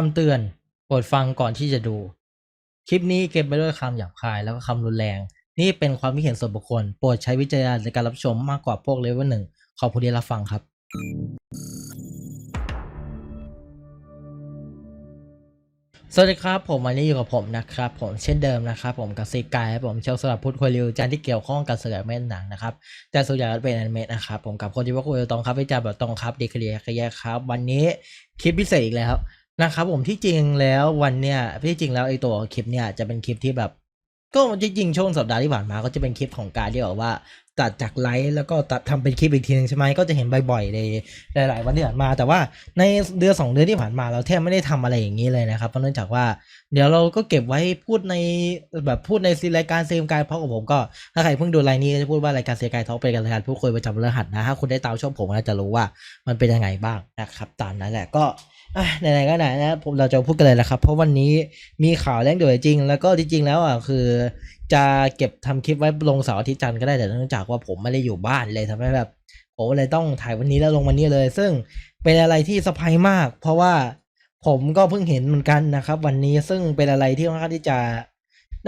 คำเตือน โปรดฟังก่อนที่จะดู คลิปนี้เก็บไปด้วยคำหยาบคายแล้วก็คำรุนแรง นี่เป็นความคิดเห็นส่วนบุคคล โปรดใช้วิจารณญาณในการรับชมมากกว่าพวกเลเวลหนึ่งขอบคุณที่รับฟังครับ สวัสดีครับ ผมวันนี้อยู่กับผมนะครับ ผมเช่นเดิมนะครับ ผมกับซีกายครับผมเชลสำหรับพูดคุยรีวิวจานที่เกี่ยวข้องกับสื่อแม่นหนังนะครับ แต่ส่วนใหญ่ก็เป็นอนิเมะนะครับ ผมกับคนที่ว่าคุยตรงครับวิจารณ์แบบตรงครับดีเคลียร์เคลียร์ครับ วันนี้คลิปพิเศษอีกแล้ว นะครับผมที่จริงแล้ววันเนี้ยที่จริงแล้วไอตัวคลิปเนี่ยจะเป็นคลิปที่แบบ ก็จริงๆช่วงสัปดาห์ที่ผ่านมาก็จะเป็นคลิปของการที่บอกว่า ตัดจากไลฟ์แล้วก็ตัดทำเป็นคลิปอีกทีนึงใช่ไหมก็จะเห็นบ่อยๆในหลาย ๆ วันที่ผ่านมา แต่ว่าในเดือนสองเดือนที่ผ่านมาเราแทบไม่ได้ทำอะไรอย่างนี้เลยนะครับเพราะเนื่องจากว่า เดี๋ยวเราก็เก็บไว้พูดในแบบพูดในรายการเซมกายเพราะกับผมก็ถ้าใครเพิ่งดูรายนี้ก็จะพูดว่ารายการเซมกายทอล์กเป็นรายการพูดคุยประจำพฤหัสนะถ้าคุณได้ตามชองผมก็จะรู้ว่ามันเป็นยังไงบ้างนะครับตามนั้นแหละก็ อะไหนๆก็ไหนนะผมเราจะพูดกันเลยนะครับ เพราะวันนี้มีข่าวเร่งด่วนจริง แล้วก็จริงๆแล้วอะคือ จะเก็บทำคลิปไว้ลงเสาร์อาทิตย์จันทร์ก็ได้แต่เนื่องจากว่าผมไม่ได้อยู่บ้านเลยทำให้แบบผมเลยต้องถ่ายวันนี้แล้วลงวันนี้เลย ซึ่งเป็นอะไรที่สะพายมาก เพราะว่าผมก็เพิ่งเห็นเหมือนกันนะครับ วันนี้ซึ่งเป็นอะไรที่ค่อนข้างที่จะ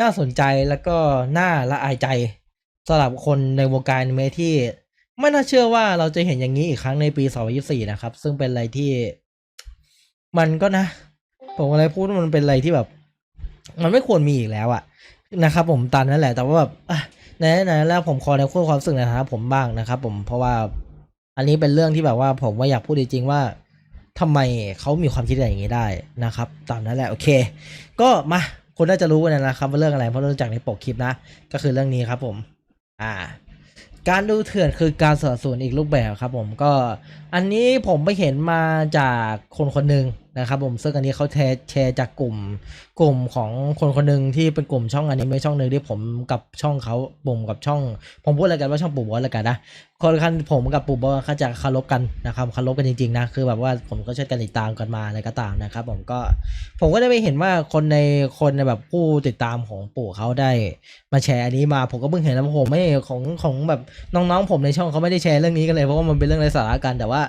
น่าสนใจแล้วก็น่าละอายใจสำหรับคนในวงการเมที่ไม่น่าเชื่อว่าเราจะเห็นอย่างนี้อีกครั้งในปี 2024 นะครับ ซึ่งเป็นอะไรที่ มันก็นะ ผมอะไรพูดว่ามันเป็นอะไรที่แบบ มันไม่ควรมีอีกแล้วอะนะครับ ผมตันนั่นแหละ แต่ว่าแบบอะไหนไหนแล้วผมขอในคู่ความรู้สึกในฐานะผมบ้างนะครับ ผมเพราะว่า อันนี้เป็นเรื่องที่แบบว่าผมว่าอยากพูดจริงๆว่าทำไมเขามีความคิดอย่างนี้ได้นะครับ ตามนั้นแหละโอเค ก็มาคุณน่าจะรู้กันนะครับว่าเรื่องอะไรเพราะรื่องจากในปกคลิปนะ ก็คือเรื่องนี้ครับผม อ่า การดูเถื่อนคือการสนับสนุนอีกรูปแบบครับผมก็อันนี้ผมไปเห็นมาจากคนคนหนึ่งนะครับผมซึ่งอันนี้เขาแชร์แชร์จากกลุ่ม กลุ่มของคนคนหนึ่งที่เป็นกลุ่มช่องอันิเมะช่องหนึ่งที่ผมกับช่องเขาผมกับช่อง ผมพูดอะไรกันว่าช่องปู่บอสอะไรกันนะคนคันผมกับปู่บอสเขาจะคารพกันนะครับคารพกันจริงๆนะคือแบบว่าผมก็ช่วยกันติดตามกันมาอะไรก็ตามนะครับ ผมก็ผมก็ได้ไปเห็นว่าคนในคนในแบบผู้ติดตามของปู่เขาได้ มาแชร์อันนี้มาผมก็เพิ่งเห็นแล้วผมไม่ของของแบบน้องๆผมในช่องเขาไม่ได้แชร์เรื่องนี้กันเลยเพราะว่ามันเป็นเรื่องไร้สาระกันแต่ว่า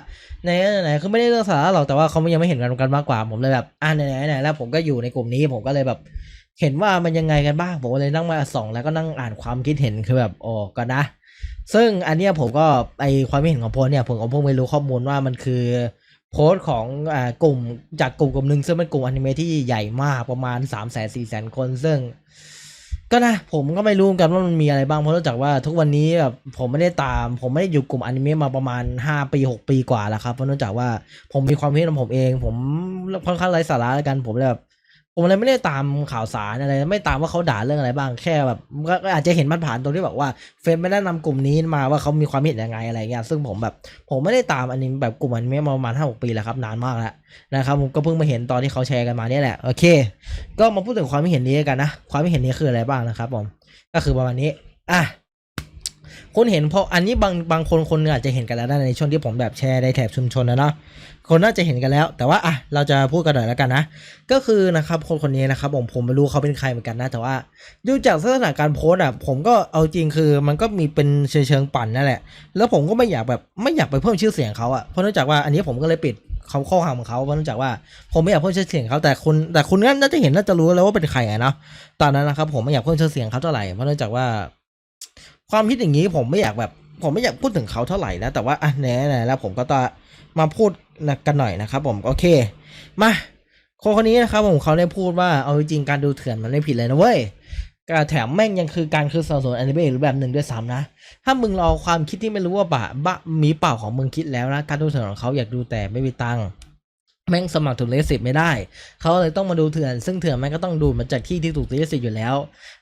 ในไหนๆคือไม่ได้เรื่องสาระหรอกแต่ว่าเขายังไม่เห็นกันกันมากกว่าผมเลยแบบอ่าไหนไหนแล้วผมก็อยู่ในกลุ่มนี้ผมก็เลยแบบ เห็นว่ามันยังไงกันบ้าง ผมก็เลยนั่งมาส่องแล้วก็นั่งอ่านความคิดเห็นคือแบบโอ้ก็นะ ซึ่งอันเนี้ยผมก็ไอความคิดเห็นของโพสเนี่ยผมก็เพิ่งไปรู้ข้อมูลว่ามันคือโพสต์ของอ่ากลุ่มจากกลุ่มกลุ่มหนึ่งซึ่งเป็นกลุ่มอนิเมะที่ใหญ่มากประมาณ3ามแสนสี่แสนคนซึ่ง ก็นะผมก็ไม่รู้เหมือนกันว่ามันมีอะไรบ้างเพราะเนื่องจากว่าทุกวันนี้แบบผมไม่ได้ตาม ผมไม่ได้อยู่กลุ่มอนิเมะมาประมาณ 5 ปี 6 ปีกว่าแล้วครับเพราะเนื่องจากว่าผมมีความคิดของผมเอง ผมค่อนข้างไร้สาระแล้วกันผมแบบ ผมเลยไม่ได้ตามข่าวสารอะไร ไม่ตามว่าเขาด่าเรื่องอะไรบ้าง แค่แบบก็อาจจะเห็นมันผ่านตรงที่แบบว่าเฟรมไม่ได้นำกลุ่มนี้มาว่าเขามีความเห็นยังไงอะไรเงี้ย ซึ่งผมแบบผมไม่ได้ตามอันนี้แบบกลุ่มอนิเมะมาประมาณห้าหกปีแล้วครับนานมากแล้วนะครับผมก็เพิ่งมาเห็นตอนที่เขาแชร์กันมาเนี่ยแหละโอเค ก็มาพูดถึงความเห็นนี้กันนะ ความเห็นนี้คืออะไรบ้างนะครับผมก็คือประมาณนี้อะ คุณเห็นเพราะอันนี้บางบางคนคนอาจจะเห็นกันแล้วนะในช่วงที่ผมแบบแชร์ในแถบชุมชนนะเนาะคนน่าจะเห็นกันแล้ว แต่ว่าอะเราจะพูดกันหน่อยแล้วกันนะ ก็คือนะครับคนคนนี้นะครับผมผมไม่รู้เขาเป็นใครเหมือนกันนะ แต่ว่าดูจากลักษณะการโพสอะผมก็เอาจริงคือมันก็มีเป็นเชิงเชิงปั่นนั่นแหละ แล้วผมก็ไม่อยากแบบไม่อยากไปเพิ่มชื่อเสียงเขาอะเพราะเนื่องจากว่าอันนี้ผมก็เลยปิดเขาข้อความของเขาเพราะเนื่องจากว่าผมไม่อยากเพิ่มชื่อเสียงเขาแต่คุณแต่คุณน่าจะเห็นน่าจะรู้แล้วว่าเป็นใครอะเนาะตอนนั้นนะครับผมไม่อยากเพิ่มชื่อเสียงเขาเท่าไหร่เพราะเนื่องจากว่า ความคิดอย่างนี้ผมไม่อยากแบบ ผมไม่อยากพูดถึงเขาเท่าไหร่นะแต่ว่าอะแน่ๆแล้วผมก็ต้องมาพูดกันหน่อยนะครับผมโอเค มาคนคนนี้นะครับผมเขาได้พูดว่าเอาจริงการดูเถื่อนมันไม่ผิดเลยนะเว้ยการแถมแม่งยังคือการคือสนับสนุนอนิเมะหรือแบบหนึ่งด้วยซ้ำนะ ถ้ามึงรอความคิดที่ไม่รู้ว่าบะบะมีเปล่าของมึงคิดแล้วนะ การดูเถื่อนของเขาอยากดูแต่ไม่มีตังค์ แม่งสมัครถูกเลสิตไม่ได้ เขาเลยต้องมาดูเถื่อน ซึ่งเถื่อนแม่งก็ต้องดูมาจากที่ที่ถูกเลสิตอยู่แล้ว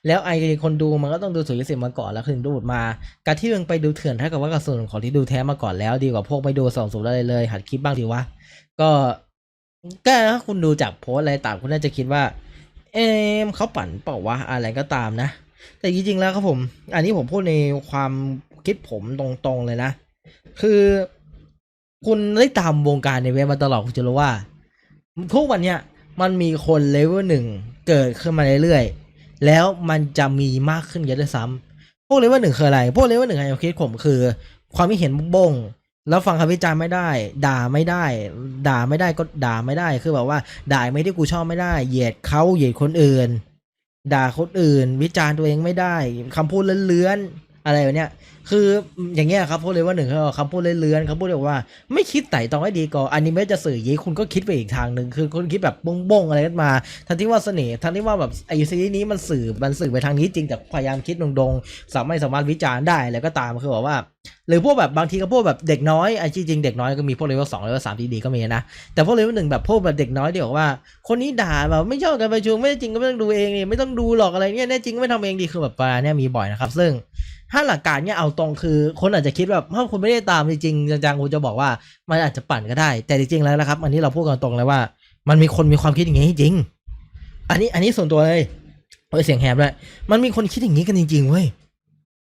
แล้วไอคนดูมันก็ต้องดูถูกเลสิตมาก่อนแล้วถึงดูดมา การที่มึงไปดูเถื่อนเท่ากับว่ากระสุนของที่ดูแท้มาก่อนแล้ว ดีกว่าพวกไม่ดูสองสูตรอะไรเลย หัดคิดบ้างดีวะ ก็ก็ถ้าคุณดูจากโพสอะไรต่างคุณน่าจะคิดว่า เอมเขาปั่นเปล่าวะอะไรก็ตามนะ แต่จริงๆแล้วครับผม อันนี้ผมพูดในความคิดผมตรงๆเลยนะ คือ คุณได้ตามวงการในเว็บมาตลอดคุณจะรู้ว่าทุกวันเนี้ยมันมีคนเลเวลหนึ่งเกิดขึ้นมาเรื่อยๆ แล้วมันจะมีมากขึ้นเยอะด้วยซ้ำพวกเลเวลหนึ่งคืออะไร พวกเลเวลหนึ่งในความคิดผมคือ ความคิดเห็นบง แล้วฟังคำวิจารณ์ไม่ได้ ด่าไม่ได้ ด่าไม่ได้ก็ด่าไม่ได้ คือแบบว่า ด่าไม่ที่กูชอบไม่ได้ เหยียดเขาเหยียดคนอื่น ด่าคนอื่น วิจารณ์ตัวเองไม่ได้คำพูดเลื้อนๆ อะไรแบบเนี้ยคืออย่างเงี้ยครับพูดเลยว่าหนึ่งคือคำพูดเลื้อนๆคำพูดแบบว่าไม่คิดไต่ตองให้ดีก่อนอนิเมะจะสื่อยี้คุณก็คิดไปอีกทางหนึ่งคือคุณคิดแบบบงๆอะไรกันมาทั้งที่ว่าเสน่ห์ทั้งที่ว่าแบบไอซีรีส์นี้มันสื่อมันสื่อไปทางนี้จริงแต่พยายามคิดดงๆสามารถสามารถวิจารณ์ได้แล้วก็ตามคือแบบว่า หรือพวกแบบบางทีก็พวกแบบเด็กน้อยไอ้จริงเด็กน้อยก็มีพวกเลเวลสองเลเวลสามที่ดีก็มีนะแต่พวกเลเวลหนึ่งแบบพวกแบบเด็กน้อยที่บอกว่า คนนี้ด่าแบบไม่ชอบการปชุมไม่จริงก็ไม่ต้องดูเองนี่ไม่ต้องดูหรอกอะไรเนี่ยแน่จริงก็ไม่ทำเองดีคือแบบปลาเนี่ยมีบ่อยนะครับซึ่ง ถ้าหลักการเนี่ยเอาตรงคือ คนอาจจะคิดแบบถ้าคุณไม่ได้ตามจริงจังๆคุณจะบอกว่ามันอาจจะปั่นก็ได้ แต่จริงๆแล้วนะครับ อันนี้เราพูดกันตรงเลยว่า มันมีคนมีความคิดอย่างนี้จริง อันนี้อันนี้ส่วนตัวเลยเออเสียงแหบด้วยมันมีคนคิดอย่างนี้กันจริงๆเว้ย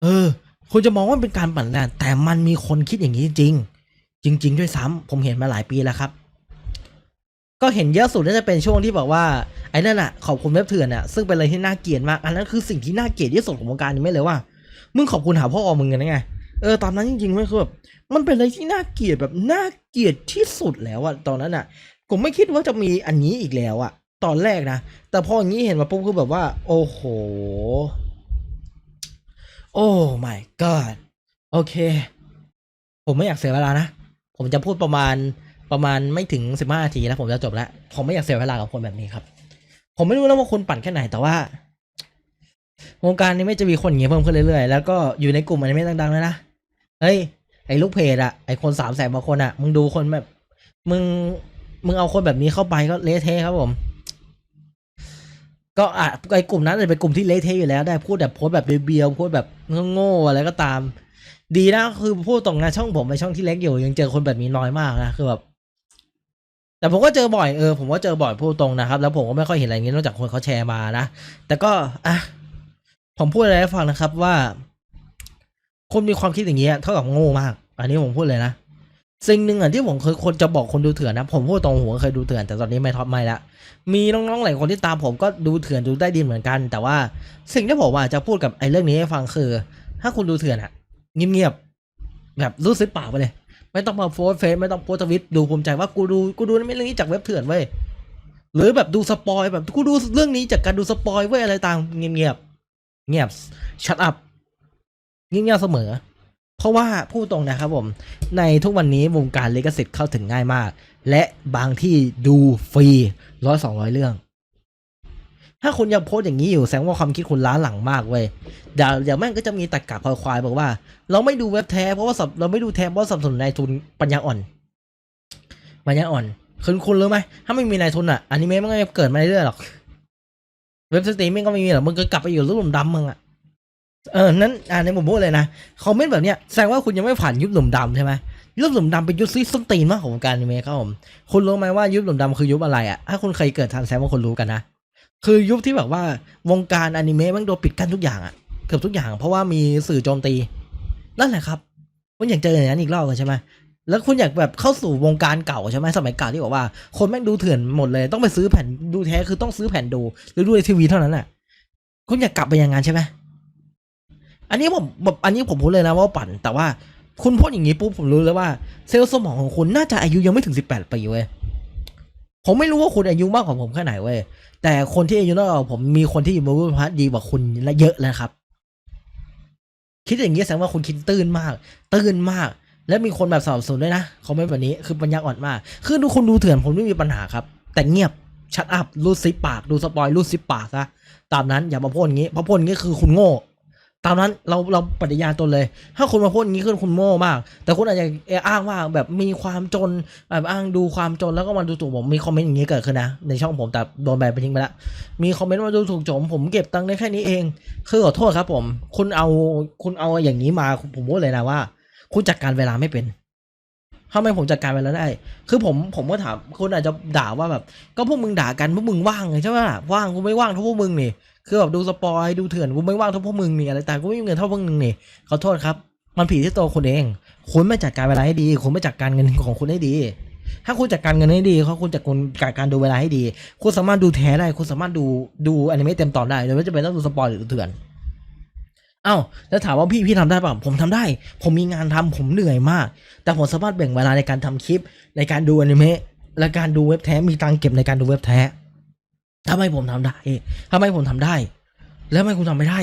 เออคุณจะมองว่าเป็นการปั่นแรงแต่มันมีคนคิดอย่างนี้จริง จริง ๆ ด้วยซ้ำผมเห็นมาหลายปีแล้วครับ ก็เห็นเยอะสุดน่าจะเป็นช่วงที่บอกว่าไอ้นั่นอะขอบคุณเว็บเถื่อนอะซึ่งเป็นอะไรที่น่าเกลียดมาก อันนั้นคือสิ่งที่น่าเกลียดที่สุดของวงการนี้ไม่เลยว่า มึงขอบคุณหาพ่อมึงกันนะไงเออตอนนั้นจริงๆมันคือแบบมันเป็นอะไรที่น่าเกลียดแบบน่าเกลียดที่สุดแล้วอะตอนนั้นอะผมไม่คิดว่าจะมีอันนี้อีกแล้วอะตอนแรกนะ แต่พออย่างนี้เห็นมาปุ๊บคือแบบว่า โอ้โห โอ้ my god โอเค ผมไม่อยากเสียเวลานะ ผมจะพูดประมาณประมาณไม่ถึงสิบห้านาทีแล้วผมจะจบแล้ว ผมไม่อยากเสียเวลากับคนแบบนี้ครับ ผมไม่รู้นะว่าคุณปั่นแค่ไหนแต่ว่า วงการนี้ไม่จะมีคนอย่างเงี้ยเพิ่มขึ้นเรื่อยๆ แล้วก็อยู่ในกลุ่มอันนี้ไม่ดังๆเลยนะเฮ้ยไอ้ลูกเพจอะไอ้คนสามแสนบางคนอะมึงดูคนแบบ มึงมึงเอาคนแบบนี้เข้าไปก็เละเทะครับผม ก็อะไอ้กลุ่มนั้นจะเป็นกลุ่มที่เละเทะอยู่แล้วได้พูดแบบโพสแบบเบียวๆพูดแบบโง่ๆอะไรก็ตาม ดีนะคือพูดตรงนะช่องผมเป็นช่องที่เล็กอยู่ยังเจอคนแบบนี้น้อยมากนะคือแบบแต่ผมก็เจอบ่อยเออผมก็เจอบ่อยพูดตรงนะครับ แล้วผมก็ไม่ค่อยเห็นอะไรนี้นอกจากคนเขาแชร์มานะแต่ก็อะ ผมพูดอะไรให้ฟังนะครับว่า คนมีความคิดอย่างนี้ยเท่ากับโง่มาก อันนี้ผมพูดเลยนะสิ่งหนึ่งอะที่ผมเคยคนจะบอกคนดูเถื่อนนะผมพูดตรงหัวเคยดูเถื่อนแต่ตอนนี้ไม่ท็อปไม่ละมีน้องๆหลายคนที่ตามผมก็ดูเถื่อนดูได้ดีเหมือนกัน แต่ว่าสิ่งที่ผมอะจะพูดกับไอ้เรื่องนี้ให้ฟังคือ ถ้าคุณดูเถื่อนอะเงียบๆแบบรู้สึกเปล่าไปเลย ไม่ต้องมาโพสเฟซไม่ต้องโพสต์ทวิตดูภูมิใจว่ากูดูกูดูไม่เรื่องนี้จากเว็บเถื่อนเว้ยหรือแบบดูสปอยแบบกูดูเรื่องนี้จากการดูสปอยเว้ยอะไรต่างเงียบเงียบๆ เงียบชัดอัพเงียบเงียบเสมอ เพราะว่าพูดตรงนะครับผม ในทุกวันนี้วงการลิขสิทธิ์เข้าถึงง่ายมาก และบางที่ดูฟรีร้อยสองร้อยเรื่อง ถ้าคุณยังโพสอย่างนี้อยู่แสดงว่าความคิดคุณล้าหลังมากเว้ยเดี๋ยวเดี๋ยวแม่งก็จะมีตะกะคอยควายบอกว่า เราไม่ดูเว็บแท้เพราะว่าสับเราไม่ดูแท้เพราะสับสนนายทุนปัญญาอ่อนปัญญาอ่อนคุณคุณรู้ไหมถ้าไม่มีนายทุนอะอนิเมะมันก็ไม่เกิดมาเรื่อยๆหรอก เว็บสตรีมมิ่งก็ไม่มีหรอกมึงก็กลับไปอยู่รุ่นดำมึงอะเออนั้นอ่าในผมพูดเลยนะคอมเมนต์แบบเนี้ยแสดงว่าคุณยังไม่ผ่านยุคหลุมดำใช่ไหมยุคหลุมดำเป็นยุคซีส้นตีนมากของวงการอนิเมะครับผมคุณรู้ไหมว่ายุคหลุมดำคือยุคอะไรอะถ้าคุณเคยเกิดทันแสดงว่าคุณรู้กันนะคือยุคที่แบบว่าวงการอนิเมะมันโดนปิดกั้นทุกอย่างอะเกือบทุกอย่างเพราะว่ามีสื่อโจมตีนั่นแหละครับคุณอยากเจออย่างนั้นอีกรอบกันใช่ไหม แล้วคุณอยากแบบเข้าสู่วงการเก่าใช่ไหมสมัยเก่าที่บอกว่า คนแม่งดูเถื่อนหมดเลย ต้องไปซื้อแผ่นดูแท้คือต้องซื้อแผ่นดูหรือดูในทีวีเท่านั้นแหละคุณอยากกลับไปอย่างนั้นใช่ไหมอันนี้ผมแบบอันนี้ผมพูดเลยนะว่าปั่น แต่ว่าคุณพูดอย่างนี้ปุ๊บผมรู้เลยว่า เซลล์สมองของคุณน่าจะอายุยังไม่ถึงสิบแปดปีเว้ยผมไม่รู้ว่าคุณอายุมากกว่าผมแค่ไหนเว้ยแต่คนที่อายุน้อยกว่าผมมีคนที่อยู่บนวิพัฒน์ดีกว่าคุณและเยอะแล้วครับ คิดอย่างนี้แสดงว่าคุณคิดตื้นมาก ตื้นมาก และมีคนแบบสนับสนุนด้วยนะคอมเมนต์แบบนี้คือปัญญาอ่อนมาก คือดูคุณดูเถื่อนผมไม่มีปัญหาครับ แต่เงียบชัดอัพรูดซิปปากดูสปอยรูดซิปปากซะตามนั้นอย่ามาพ่นอย่างนี้เพราะพ่นอย่างนี้คือคุณโง่ ตามนั้นเราเราปฏิญาณตนเลย ถ้าคุณมาพูดอย่างนี้คือคุณโง่มาก แต่คุณอาจจะอ้างว่าแบบมีความจนแบบอ้างดูความจนแล้วก็มาดูถูกผมมีคอมเมนต์อย่างนี้เกิดขึ้นนะในช่องผมแต่โดนแบนไปทิ้งไปแล้วมีคอมเมนต์มาดูถูกผมผมเก็บตังค์ได้แค่นี้เอง คือขอโทษครับผม คุณเอาคุณเอาอย่างนี้มาผมพูดเลยนะว่า คุณจัดการเวลาไม่เป็นทำไมผมจัดการเวลาได้ คือผมผมก็ถามคุณอาจจะด่าว่าแบบ ก็พวกมึงด่ากันพวกมึงว่างไงใช่ไหมว่างกูไม่ว่างเท่าพวกมึงนี่คือแบบดูสปอยดูเถื่อนกูไม่ว่างเท่าพวกมึงนี่อะไรแต่กูไม่มีเงินเท่าพวกมึงนี่ขอโทษครับมันผิดที่ตัวคุณเอง คุณไม่จัดการเวลาให้ดี คุณไม่จัดการเงินของคุณให้ดี ถ้าคุณจัดการเงินให้ดีเขาคุณจัดการดการดูเวลาให้ดี คุณสามารถดูแท้ได้ คุณสามารถดูดูอนิเมะเต็มตอนได้โดยไม่จำเป็นต้องดูสปอยหรือเถื่อน อ้าแล้วถามว่าพี่พี่ทำได้ป่ะผมทำได้ ผมมีงานทำผมเหนื่อยมาก แต่ผมสามารถแบ่งเวลาในการทำคลิป ในการดูอนิเมะและการดูเว็บแท้มีตังเก็บในการดูเว็บแท้ทำไมผมทำได้ทำไมผมทำได้ แล้วทำไมคุณทำไม่ได้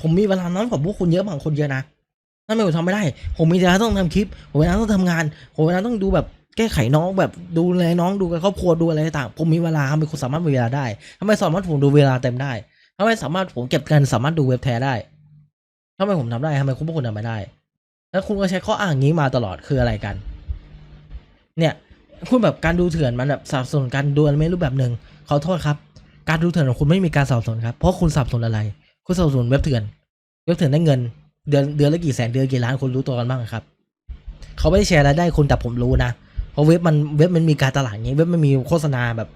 ผมมีเวลาน้อยกว่าพวกคุณเยอะบางคนเยอะนะทำไมผมทำไม่ได้ ผมมีเวลาต้องทำคลิป ผมเวลาต้องทำงาน ผมเวลาต้องดูแบบแก้ไขน้องแบบดูแลน้องดูกับครอบครัวดูอะไรต่าง ผมมีเวลาทำไมคุณสามารถมีเวลาได้ทำไมสามารถผมดูเวลาเต็มได้ ทำไมสามารถผมเก็บเงินสามารถดูเว็บแท้ได้ทำไมผมทำได้ทำไมคุณพวกคุณทำไม่ได้ แล้วคุณก็ใช้ข้ออ้างนี้มาตลอดคืออะไรกัน เนี่ย คุณแบบการดูเถื่อนมันแบบสับสนการดูอนิเมะรูปแบบหนึ่งขอโทษครับ การดูเถื่อนของคุณไม่มีการสับสนครับ เพราะคุณสับสนอะไร คุณสับสนเว็บเถื่อน เว็บเถื่อนได้เงิน เดือนเดือนละกี่แสนเดือนกี่ล้านคุณรู้ตัวกันบ้างครับ เขาไม่ได้แชร์รายได้คุณแต่ผมรู้นะ เพราะเว็บมันเว็บมันมีการตลาดอย่างนี้ เว็บมันมีโฆษณาแบบ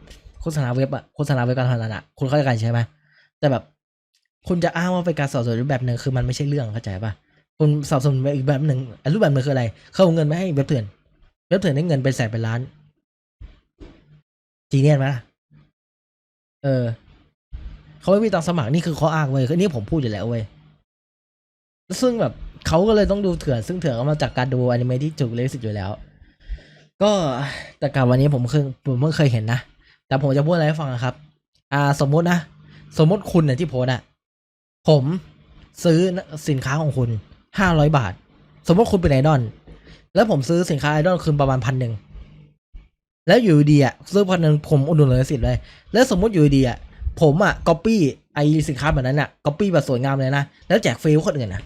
โฆษณาเว็บอะโฆษณาเว็บการพนันอะคุณเข้าใจกันใช่ไหม แต่แบบคุณจะอ้างว่าเป็นการสับสวนรูปแบบหนึ่งคือมันไม่ใช่เรื่องเข้าใจปะคุณสับสวนอีกแบบหนึ่งรูปแบบหนึ่งคืออะไร เขาเอาเงินมาให้เว็บเถื่อนเว็บเถื่อนได้เงินเป็นแสนเป็นล้านจีเนียนไหมเออเขาไม่มีตังสมัครนี่คือข้ออ้างเว้ยคือนี่ผมพูดอยู่แล้วเว้ยซึ่งแบบเขาก็เลยต้องดูเถื่อน ซึ่งเถื่อนก็มาจากการดูอนิเมะที่ถูกเลสิทธิ์อยู่แล้ว ก็แต่การวันนี้ผมเคยผมเพิ่งเคยเห็นนะแต่ผมจะพูดอะไรให้ฟังนะครับ อ่า สมมตินะ สมมติคุณเนี่ยที่โพสอะผมซื้อสินค้าของคุณห้าร้อยบาท สมมติคุณเป็นไอดอลแล้วผมซื้อสินค้าไอดอลคืนประมาณพันหนึ่งแล้วอยู่ดีอะซื้อพันหนึ่งผมอุดหนุนเลยสิทธิ์เลย แล้วสมมติอยู่ดีอะผมอะก๊อปปี้ไอสินค้าแบบนั้นอะก๊อปปี้แบบสวยงามเลยนะแล้วแจกฟรีคนอื่นนะ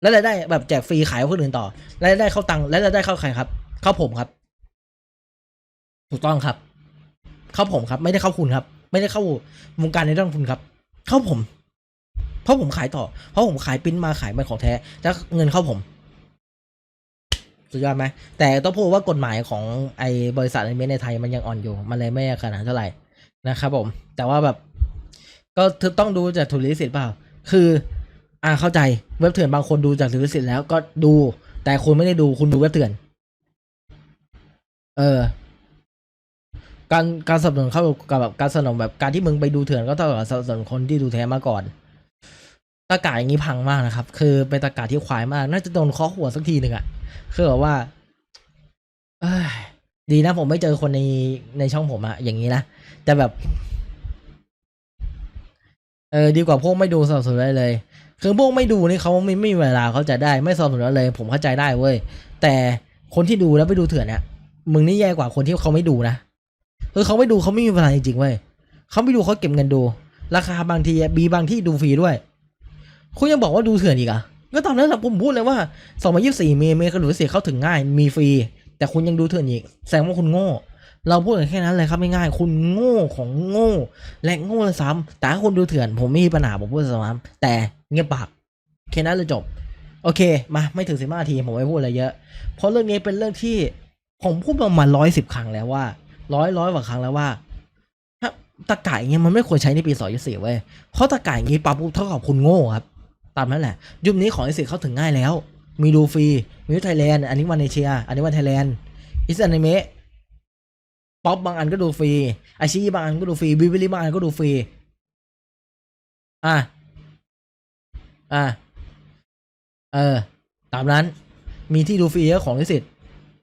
แล้วรายได้แบบแจกฟรีขายคนอื่นต่อแล้วรายได้เข้าตังค์แล้วรายได้เข้าใครครับ เข้าผมครับ ถูกต้องครับ เข้าผมครับ ไม่ได้เข้าคุณครับ ไม่ได้เข้าวงการในด้านคุณครับ เข้าผม เพราะผมขายต่อ เพราะผมขายปริ้นมาขายเป็นของแท้แล้วเงินเข้าผมสุดยอดไหมแต่ต้องพูดว่ากฎหมายของไอ้บริษัทอนิเมะในไทยมันยังอ่อนอยู่ มันเลยไม่ขนาดเท่าไหร่นะครับผม แต่ว่าแบบก็ต้องดูจากทุลิสิทธิ์เปล่า คือ อ่าเข้าใจเว็บเถื่อนบางคนดูจากทุลิสิทธิ์แล้วก็ดู แต่คุณไม่ได้ดูคุณดูเว็บเถื่อน เออ การการสนับสนุนเข้ากับแบบการสนับสนุนแบบการที่มึงไปดูเถื่อนก็เท่ากับสนับสนุนคนที่ดูแท้มาก่อนตะกาอย่างนี้พังมากนะครับ คือเป็นตะกาที่ควายมาก น่าจะโดนเคาะหัวสักทีหนึ่งอะคือแบบว่าเอ้ยดีนะผมไม่เจอคนในในช่องผมอะอย่างนี้นะแต่แบบ เออดีกว่าพวกไม่ดูสนับสนุนได้เลย คือพวกไม่ดูนี่เขาไม่ไม่มีเวลาเขาจะได้ไม่สนับสนุนเลย ผมเข้าใจได้เว้ยแต่คนที่ดูแล้วไปดูเถื่อนเนี่ยมึงนี่แย่กว่าคนที่เขาไม่ดูนะ คือเขาไม่ดูเขาไม่มีเวลาจริงๆเว้ยเขาไม่ดูเขาเก็บเงินดู ราคาบางทีบีบางที่ดูฟรีด้วย คุณยังบอกว่าดูเถื่อนอีกอะก็ตอนนั้นแหละผมพูดเลยว่าสองพันยี่สิบสี่เมย์เมย์กระดูกเสียเข้าถึงง่าย มีฟรี แต่คุณยังดูเถื่อนอีก แสดงว่าคุณโง่ เราพูดกันแค่นั้นเลยครับไม่ง่าย คุณโง่ของโง่ และโง่ลยซ้ำแต่ถ้าคุณดูเถื่อน ผมไม่มีปัญหาผมพูดซ้ำแต่เงียบปากแค่นั้นเลยจบ โอเค มาไม่ถึงสิบห้านาทีผมไม่พูดอะไรเยอะ เพราะเรื่องนี้เป็นเรื่องที่ผมพูดประมาณร้อยสิบครั้งแล้วว่า ร้อยร้อยกว่าครั้งแล้วว่า ถ้าตะก่ายอย่างเงี้ยมันไม่ควรใช้ในปีสองยี่สี่เว้ยเพราะตะก่ายงี้ปั๊บปุ๊บเท่ากับคุณโง่ครับ ตามนั้นแหละ ยุคนี้ของไอซีเข้าถึงง่ายแล้ว มีดูฟรีมีไทยแลนด์อันนี้วันเอเชีย อันนี้วันไทยแลนด์อิสอนิเมะป๊อปบางอันก็ดูฟรีไอชีบางอันก็ดูฟรีบิบิลิบางอันก็ดูฟรีอะอะเออ ตามนั้น มีที่ดูฟรีเยอะของลิสิต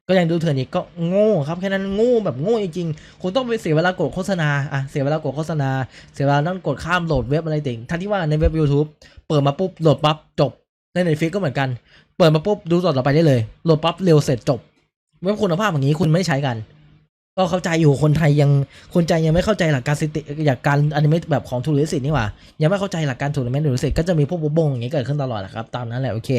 ก็ยังดูเถื่อนอีกก็โง่ครับแค่นั้นโง่แบบโง่จริงๆคุณต้องไปเสียเวลากดโฆษณาอะเสียเวลากดโฆษณา เสียเวลานั่งกดข้ามโหลดเว็บอะไรติ่งทั้งที่ว่าในเว็บ YouTube เปิดมาปุ๊บโหลดปั๊บจบในเน็ตฟิกก็เหมือนกัน เปิดมาปุ๊บดูต่อต่อไปได้เลยโหลดปั๊บเร็วเสร็จจบ เว็บคุณภาพอย่างนี้คุณไม่ใช้กัน ก็เข้าใจอยู่คนไทยยังคนใจยังไม่เข้าใจหลักการสิติอยากการอนิเมะแบบของทูริสิตนี่หว่า ยังไม่เข้าใจหลักการทูริเมนทูริสิตก็จะมีพวกบบงอย่างนี้เกิดขึ้นตลอดแหละครับ ตามนั้นแหละโอเค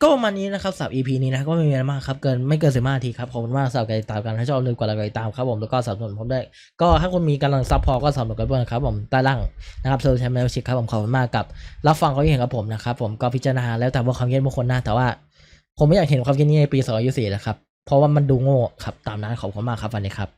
ก็ประมาณนี้นะครับสับ EP นี้นะก็ไม่มีอะไรมากครับเกินไม่เกินสิบห้านาทีครับขอบคุณมากสำหรับการติดตามกันถ้าชอบเลยกว่าเราไปตามครับผมแล้วก็สนับสนุนผมได้ ก็ถ้าคุณมีกำลังซัพพอร์ตก็สนับสนุนกันด้วยนะครับผมใต้ล่างนะครับโซเชียลมีเดียชิครับผมขอบคุณมากกับรับฟังความเห็นกับผมนะครับผมก็พิจารณาแล้วแต่ว่าความคิดเห็นบางคนนะแต่ว่า ผมไม่อยากเห็นความคิดนี้ในปี2024แล้วครับ เพราะว่ามันดูโง่ครับ ตามนั้นขอบคุณมากครับวันนี้ครับ